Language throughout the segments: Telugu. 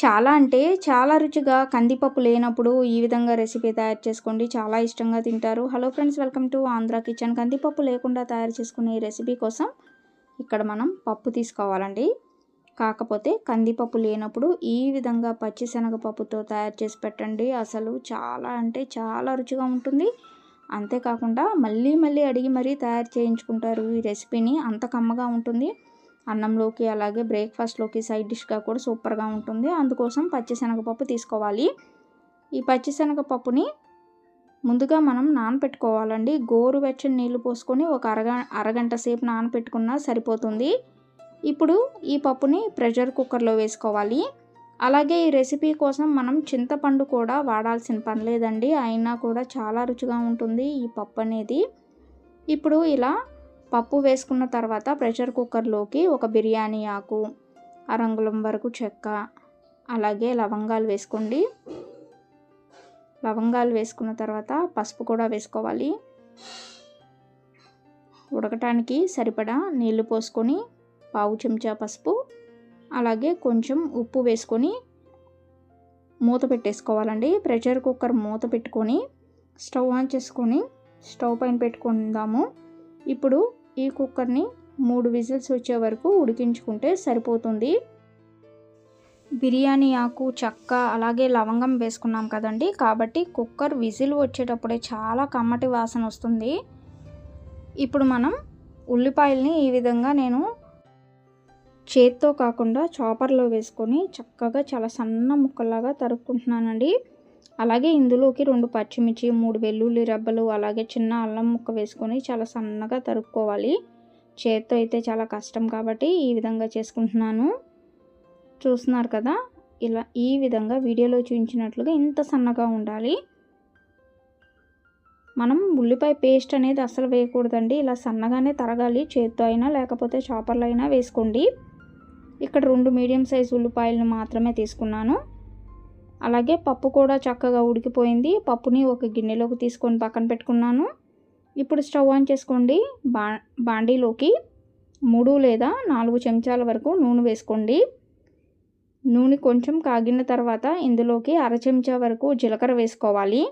చాలా అంటే చాలా రుచిగా కందిపప్పు లేనప్పుడు ఈ విధంగా రెసిపీ తయారు చేసుకోండి. చాలా ఇష్టంగా తింటారు. Hello friends welcome to Andhra kitchen కందిపప్పు లేకుండా తయారు చేసుకునే ఈ రెసిపీ కోసం ఇక్కడ మనం పప్పు తీసుకోవాలండి. కాకపోతే కందిపప్పు లేనప్పుడు ఈ విధంగా పచ్చిశనగపప్పుతో తయారు చేసి పెట్టండి. అసలు చాలా అంటే చాలా రుచిగా ఉంటుంది. అంతేకాకుండా మళ్ళీ మళ్ళీ అడిగి మరీ తయారు చేయించుకుంటారు. ఈ రెసిపీని అంత కమ్మగా ఉంటుంది. అన్నంలోకి అలాగే బ్రేక్ఫాస్ట్లోకి సైడ్ డిష్గా కూడా సూపర్గా ఉంటుంది. అందుకోసం పచ్చిశనగపప్పు తీసుకోవాలి. ఈ పచ్చిశనగపప్పుని ముందుగా మనం నానపెట్టుకోవాలండి. గోరువెచ్చని నీళ్ళు పోసుకొని ఒక అరగ అరగంట సేపు నానపెట్టుకున్నా సరిపోతుంది. ఇప్పుడు ఈ పప్పుని ప్రెషర్ కుక్కర్లో వేసుకోవాలి. అలాగే ఈ రెసిపీ కోసం మనం చింతపండు కూడా వాడాల్సిన పని లేదండి. అయినా కూడా చాలా రుచిగా ఉంటుంది ఈ పప్పు అనేది. ఇప్పుడు ఇలా పప్పు వేసుకున్న తర్వాత ప్రెషర్ కుక్కర్లోకి ఒక బిర్యానీ ఆకు అరంగుళం వరకు చెక్క అలాగే లవంగాలు వేసుకోండి. లవంగాలు వేసుకున్న తర్వాత పసుపు కూడా వేసుకోవాలి. ఉడకటానికి సరిపడా నీళ్ళు పోసుకొని పావు చెంచా పసుపు అలాగే కొంచెం ఉప్పు వేసుకొని మూత పెట్టేసుకోవాలండి. ప్రెషర్ కుక్కర్ మూత పెట్టుకొని స్టవ్ ఆన్ చేసుకొని స్టవ్ పైన పెట్టుకుందాము. ఇప్పుడు ఈ కుక్కర్ని మూడు విజిల్స్ వచ్చే వరకు ఉడికించుకుంటే సరిపోతుంది. బిర్యానీ ఆకు చెక్క అలాగే లవంగం వేసుకున్నాం కదండి. కాబట్టి కుక్కర్ విజిల్ వచ్చేటప్పుడే చాలా కమ్మటి వాసన వస్తుంది. ఇప్పుడు మనం ఉల్లిపాయల్ని ఈ విధంగా నేను చేత్తో కాకుండా చాపర్లో వేసుకొని చక్కగా చాలా సన్న ముక్కలాగా తరుక్కుంటున్నానండి. అలాగే ఇందులోకి రెండు పచ్చిమిర్చి మూడు వెల్లుల్లి రెబ్బలు అలాగే చిన్న అల్లం ముక్క వేసుకొని చాలా సన్నగా తరుక్కోవాలి. చేత్తో అయితే చాలా కష్టం కాబట్టి ఈ విధంగా చేసుకుంటున్నాను. చూస్తున్నారు కదా ఇలా ఈ విధంగా వీడియోలో చూపించినట్లుగా ఇంత సన్నగా ఉండాలి. మనం ఉల్లిపాయ పేస్ట్ అనేది అసలు వేయకూడదండి. ఇలా సన్నగానే తరగాలి చేత్తో అయినా లేకపోతే చాపర్లో అయినా వేసుకోండి. ఇక్కడ రెండు మీడియం సైజ్ ఉల్లిపాయలను మాత్రమే తీసుకున్నాను. అలాగే పప్పు కూడా చక్కగా ఉడికిపోయింది. పప్పుని ఒక గిన్నెలోకి తీసుకొని పక్కన పెట్టుకున్నాను. ఇప్పుడు స్టవ్ ఆన్ చేసుకోండి. బా బాండీలోకి మూడు లేదా నాలుగు చెంచాల వరకు నూనె వేసుకోండి. నూనె కొంచెం కాగిన తర్వాత ఇందులోకి అర చెంచా వరకు జీలకర్ర వేసుకోవాలి.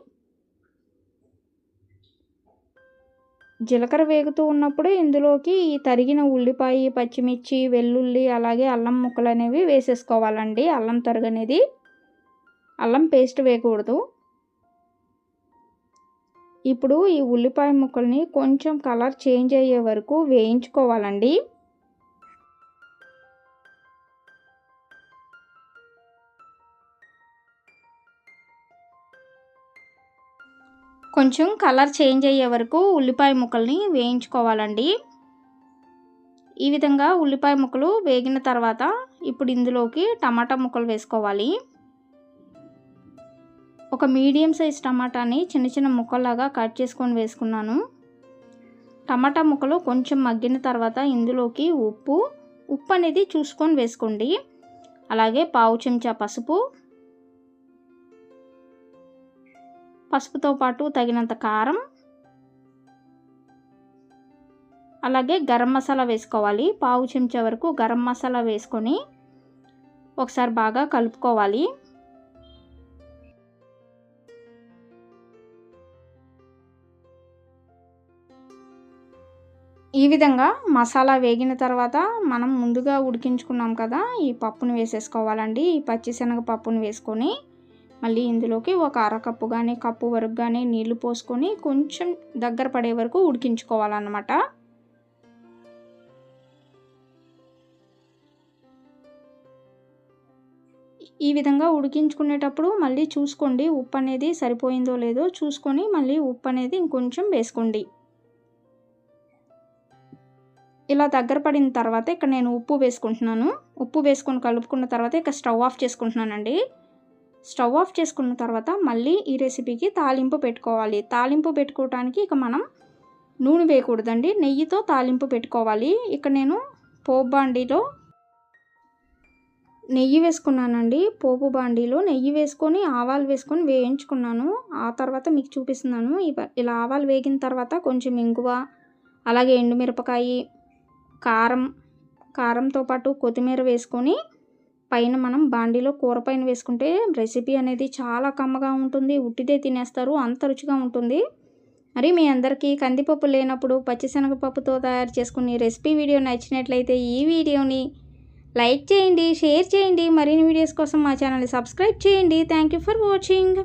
జీలకర్ర వేగుతూ ఉన్నప్పుడు ఇందులోకి ఈ తరిగిన ఉల్లిపాయ పచ్చిమిర్చి వెల్లుల్లి అలాగే అల్లం ముక్కలు అనేవి వేసేసుకోవాలండి. అల్లం తరుగనేది. అల్లం పేస్ట్ వేయకూడదు. ఇప్పుడు ఈ ఉల్లిపాయ ముక్కల్ని కొంచెం కలర్ చేంజ్ అయ్యే వరకు వేయించుకోవాలండి. కొంచెం కలర్ చేంజ్ అయ్యే వరకు ఉల్లిపాయ ముక్కల్ని వేయించుకోవాలండి. ఈ విధంగా ఉల్లిపాయ ముక్కలు వేగిన తర్వాత ఇప్పుడు ఇందులోకి టమాటా ముక్కలు వేసుకోవాలి. ఒక మీడియం సైజ్ టమాటాని చిన్న చిన్న ముక్కల్లాగా కట్ చేసుకొని వేసుకున్నాను. టమాటా ముక్కలు కొంచెం మగ్గిన తర్వాత ఇందులోకి ఉప్పు ఉప్పు అనేది చూసుకొని వేసుకోండి. అలాగే పావు చెంచా పసుపు పసుపుతో పాటు తగినంత కారం అలాగే గరం మసాలా వేసుకోవాలి. పావు చెంచా వరకు గరం మసాలా వేసుకొని ఒకసారి బాగా కలుపుకోవాలి. ఈ విధంగా మసాలా వేగిన తర్వాత మనం ముందుగా ఉడికించుకున్నాం కదా ఈ పప్పును వేసేసుకోవాలండి. ఈ పచ్చిశనగ పప్పును వేసుకొని మళ్ళీ ఇందులోకి ఒక అరకప్పు కానీ కప్పు వరకు కానీ నీళ్ళు పోసుకొని కొంచెం దగ్గర పడే వరకు ఉడికించుకోవాలన్నమాట. ఈ విధంగా ఉడికించుకునేటప్పుడు మళ్ళీ చూసుకోండి ఉప్పు అనేది సరిపోయిందో లేదో చూసుకొని మళ్ళీ ఉప్పు అనేది ఇంకొంచెం వేసుకోండి. ఇలా దగ్గర పడిన తర్వాత ఇక్కడ నేను ఉప్పు వేసుకుంటున్నాను. ఉప్పు వేసుకొని కలుపుకున్న తర్వాత ఇక స్టవ్ ఆఫ్ చేసుకుంటున్నానండి. స్టవ్ ఆఫ్ చేసుకున్న తర్వాత మళ్ళీ ఈ రెసిపీకి తాలింపు పెట్టుకోవాలి. తాలింపు పెట్టుకోవడానికి ఇక మనం నూనె వేయకూడదండి. నెయ్యితో తాలింపు పెట్టుకోవాలి. ఇక్కడ నేను పోపు బాండీలో నెయ్యి వేసుకున్నానండి. పోపు బాండీలో నెయ్యి వేసుకొని ఆవాలు వేసుకొని వేయించుకున్నాను. ఆ తర్వాత మీకు చూపిస్తున్నాను. ఇలా ఆవాలు వేగిన తర్వాత కొంచెం ఇంగువ అలాగే ఎండుమిరపకాయి కారం కారంతో పాటు కొత్తిమీర వేసుకొని పైన మనం బాండీలో కూర పైన వేసుకుంటే రెసిపీ అనేది చాలా కమ్మగా ఉంటుంది ఉట్టిదే తినేస్తారు అంత రుచిగా ఉంటుంది. మరి మీ అందరికీ కందిపప్పు లేనప్పుడు పచ్చిశనగపప్పుతో తయారు చేసుకుని రెసిపీ వీడియో నచ్చినట్లయితే ఈ వీడియోని లైక్ చేయండి షేర్ చేయండి. మరిన్ని వీడియోస్ కోసం మా ఛానల్ని సబ్స్క్రైబ్ చేయండి. Thank you for watching.